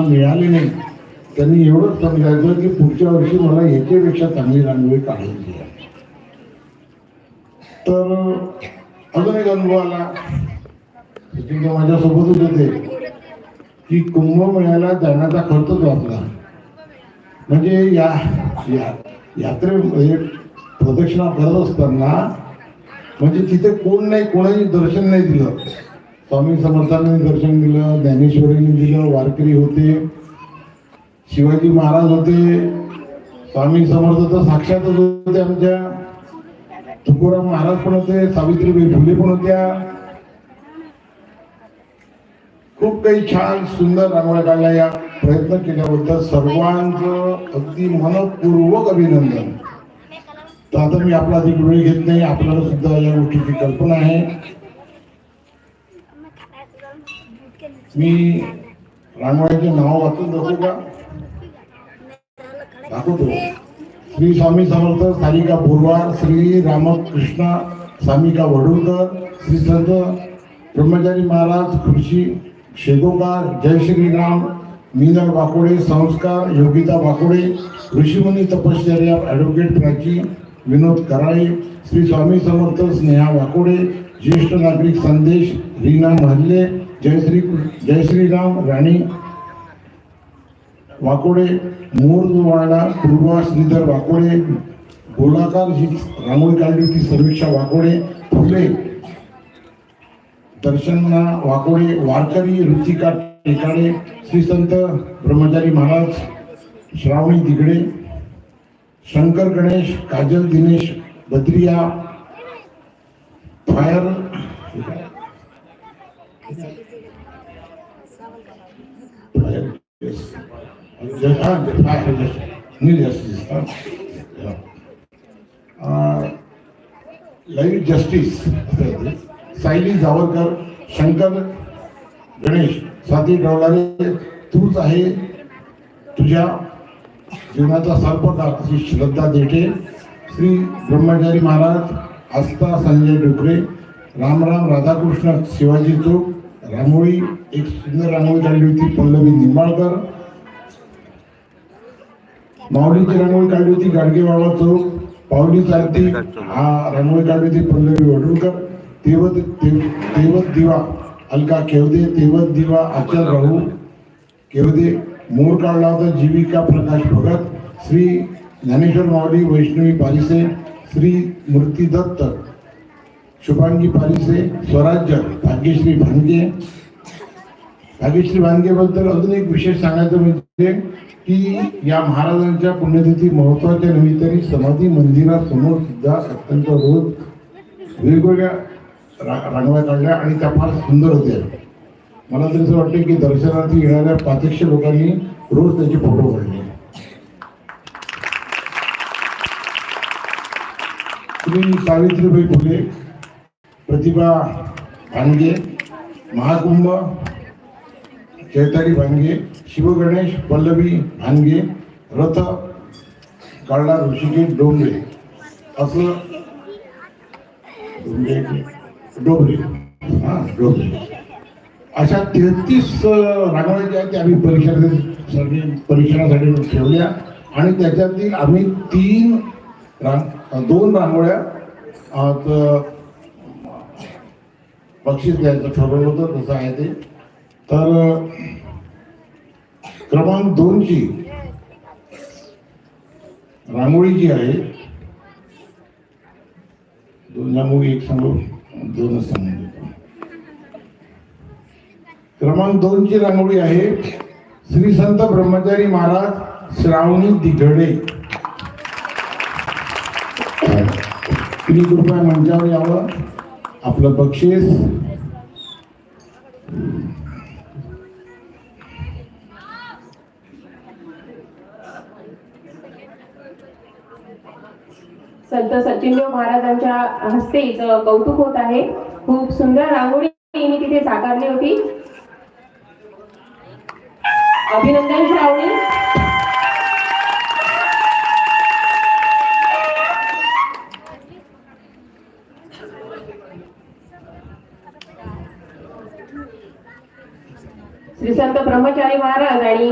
मिळाली नाही. त्यांनी एवढंच समजायचं की पुढच्या वर्षी मला याच्यापेक्षा चांगली रांगोळी काढायची आहे तर अजून एक अनुभव आला. माझ्यासोबतच होते की कुंभमेळ्याला जाण्याचा खर्चच वाचला म्हणजे या या यात्रेमध्ये प्रदक्षिणा करत असताना म्हणजे तिथे कोण नाही कोणाही दर्शन नाही दिलं. स्वामी समर्थांनी दर्शन दिलं ज्ञानेश्वरींनी दिलं वारकरी होते. शिवाजी महाराज होते. स्वामी समर्थ तर साक्षातच होते आमच्या. तुकोराम महाराज पण होते सावित्रीबाई फुले पण होत्या. खूप काही छान सुंदर रांगोळ्या काढल्या या प्रयत्न केल्याबद्दल सर्वांचं अगदी मनपूर्वक अभिनंदन. तर आता मी आपला अधिक वेळ घेत नाही आपल्याला सुद्धा या गोष्टीची कल्पना आहे. मी रांगोळ्याचे नाव वाचून दाखवू का? दाखवतो. श्री स्वामी समर्थ सारिका बोरवार श्री रामकृष्ण सामिका वडुलकर श्री संत ब्रह्मचारी महाराज खुर्शी शेगोकार जय श्रीराम मीनल वाकोडे संस्कार योगिता वाकोडे ऋषीमुनी तपश्चर्या ॲडव्होकेट प्राची विनोद कराळे श्री स्वामी समर्थ स्नेहा वाकोडे ज्येष्ठ नागरिक संदेश रीना महल्ले जयश्री जयश्रीराम राणी वाकोडे मोरवाडा पूर्वा श्रीधर वाकोडे गोलाकार जी रांगोळी काढली होती सर्वेक्षा वाकोडे फुले दर्शना वाकोडे वारकरी Ritika Tekade Shri Sant Brahmachari Maharaj Shravani Digde Shankar Ganesh Kajal Dinesh Badriya fire fire justice live justice Sayali Javarkar Shankar Ganesh Swati Dawlare तूच आहे तुझ्या जीवनाचा सर्पकार श्री श्रद्धा देठे. श्री ब्रह्मचारी महाराज आस्था संजय डोकरे रामराम राधाकृष्ण शिवाजी चौक रांगोळी एक सुंदर रांगोळी काढली होती पल्लवी निंबाळकर. माऊलीची रांगोळी काढली होती गाडगेबाबा चौक पावली चालती हा रांगोळी काढली होती पल्लवी वडुळकर. तेवत तेवत दिवा अलका केवदे तेवत दिवा अचल राहू. केवदे मोर काढला होता जीविका प्रकाश भगत. श्री ज्ञानेश्वर माऊली वैष्णवी पालिसे श्री मूर्ती दत्त शुभांगी पारिसे स्वराज्य भाग्यश्री भांगे भाग्यश्री भांगेबद्दल अजून एक विशेष सांगायचं म्हणजे की या महाराजांच्या पुण्यतिथी महोत्सवाच्या निमित्ताने समाधी मंदिरासमोर सुद्धा अत्यंत रोज वेगवेगळ्या रा रांगोळ्या काढल्या आणि त्या फार सुंदर होत्या. मला तरी असं वाटतं की दर्शनार्थी येणाऱ्या पाचशे लोकांनी रोज त्याचे फोटो काढले. श्री सावित्रीबाई फुले प्रतिभा भांगे महाकुंभ चैताली भांगे शिवगणेश पल्लवी भांगे रथ काढला ऋषिकेश डोंगरे. असं डोंगरे. डोंगरे. हा डोंगरे. अशा तेहतीस रांगोळ्या ज्या आहेत त्या आम्ही परीक्षा परीक्षणासाठी ठेवल्या. आणि त्याच्यातील आम्ही तीन रांग दोन रांगोळ्या आज बक्षीस द्यायचं ठरवलं होतं तसं आहे ते. तर क्रमांक दोनची रांगोळी जी आहे दोन रांगोळी एक सांगू दोनच सांगू. क्रमांक दोनची रांगोळी आहे श्री संत ब्रह्मचारी महाराज श्रावणी दिघडे. तुम्ही कृपया मंचावर यावं? आपलं बक्षीस. संत सचिनदेव महाराजांच्या हस्ते कौतुक होत आहे. खूप सुंदर रांगोळी तिथे साकारली होती. अभिनंदन श्रावणी श्री संत ब्रह्मचारी महाराज आणि